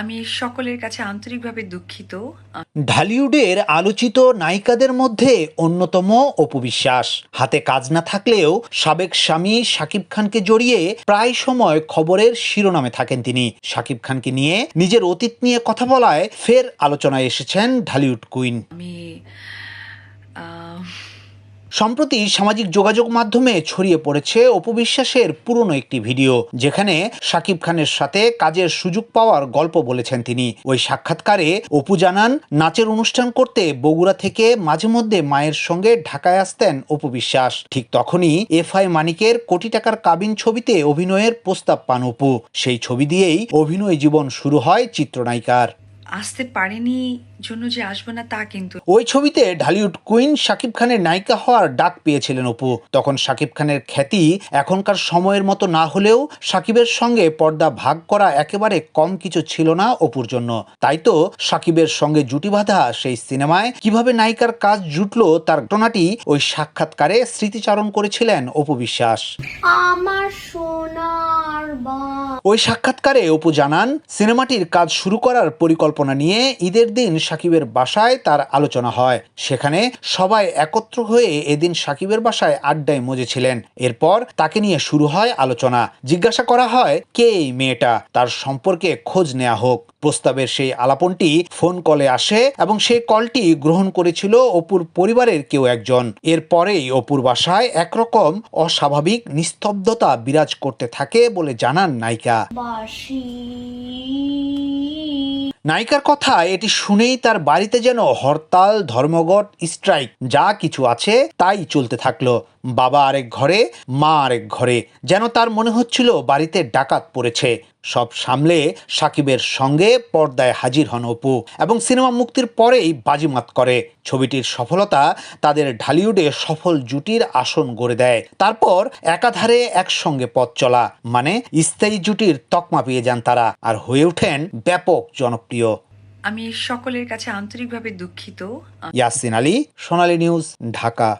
আমি সকলের কাছে আন্তরিকভাবে দুঃখিত। ঢালিউডের আলোচিত নায়িকাদের মধ্যে অন্যতম অপু বিশ্বাস। হাতে কাজ না থাকলেও সাবেক স্বামী শাকিব খানকে জড়িয়ে প্রায় সময় খবরের শিরোনামে থাকেন তিনি। শাকিব খানকে নিয়ে নিজের অতীত নিয়ে কথা বলায় ফের আলোচনায় এসেছেন ঢালিউড কুইন। আমি সম্প্রতি সামাজিক যোগাযোগ মাধ্যমে ছড়িয়ে পড়েছে অপবিশ্বাসের পুরনো একটি ভিডিও, যেখানে শাকিব খানের সাথে কাজের সুযোগ পাওয়ার গল্প বলেছেন তিনি। ওই সাক্ষাৎকারে অপু জানান, নাচের অনুষ্ঠান করতে বগুড়া থেকে মাঝে মধ্যে মায়ের সঙ্গে ঢাকায় আসতেন অপু বিশ্বাস ঠিক তখনই এফ আই মানিকের কোটি টাকার কাবিন ছবিতে অভিনয়ের প্রস্তাব পান অপু। সেই ছবি দিয়েই অভিনয় জীবন শুরু হয় চিত্রনায়িকার। আসতে পারিনি জন্য যে আসব না তা কিন্তু ওই ছবিতে ঢালিউড কুইন শাকিব খানের নায়িকা হওয়ার ডাক পেয়েছিলেন অপু। তখন শাকিব খানের খ্যাতি এখনকার সময়ের মতো না হলেও শাকিবের সঙ্গে পর্দা ভাগ করা একেবারে কম কিছু ছিল না অপুর জন্য। তাই তো শাকিবের সঙ্গে জুটি বাঁধা সেই সিনেমায় কীভাবে নায়িকার কাজ জুটলো তার ঘটনাটি ওই সাক্ষাৎকারে স্মৃতিচারণ করেছিলেন অপু বিশ্বাস। আমার সোনার ওই সাক্ষাৎকারে অপু জানান সিনেমাটির কাজ শুরু করার পরিকল্পনা নিয়ে ঈদের দিন সাকিবের বাসায় তার আলোচনা হয়। সেখানে সবাই একত্র হয়ে এদিন সাকিবের বাসায় আড্ডায় মজেছিলেন। এরপর তাকে নিয়ে শুরু হয় আলোচনা। জিজ্ঞাসা করা হয়, কে এই মেয়েটা? তার সম্পর্কে খোঁজ নেওয়া হোক। প্রস্তাবের সেই আলাপনটি ফোন কলে আসে এবং সেই কলটি গ্রহণ করেছিল অপুর পরিবারের কেউ একজন। এরপরেই অপুর বাসায় একরকম অস্বাভাবিক নিস্তব্ধতা বিরাজ করতে থাকে বলে জানান নায়িকা। নায়িকার কথা এটি শুনেই তার বাড়িতে যেন হরতাল, ধর্মঘট স্ট্রাইক যা কিছু আছে তাই চলতে থাকল। বাবা আরেক ঘরে, মা আরেক ঘরে, যেন তার মনে হচ্ছিল বাড়িতে ডাকাত পড়েছে। সব সামলে সাকিবের সঙ্গে পর্দায় হাজির হন অপু এবং সিনেমা মুক্তির পরেই বাজিমাত করে। ছবিটির সফলতা তাদের ঢালিউডে সফল জুটির আসন গড়ে দেয়। তারপর একাধারে একসঙ্গে পথ চলা মানে স্থায়ী জুটির তকমা পেয়ে যান তারা আর হয়ে ওঠেন ব্যাপক জনপ্রিয়। আমি সকলের কাছে আন্তরিকভাবে দুঃখিত। ইয়াসিন আলী সোনালী নিউজ ঢাকা।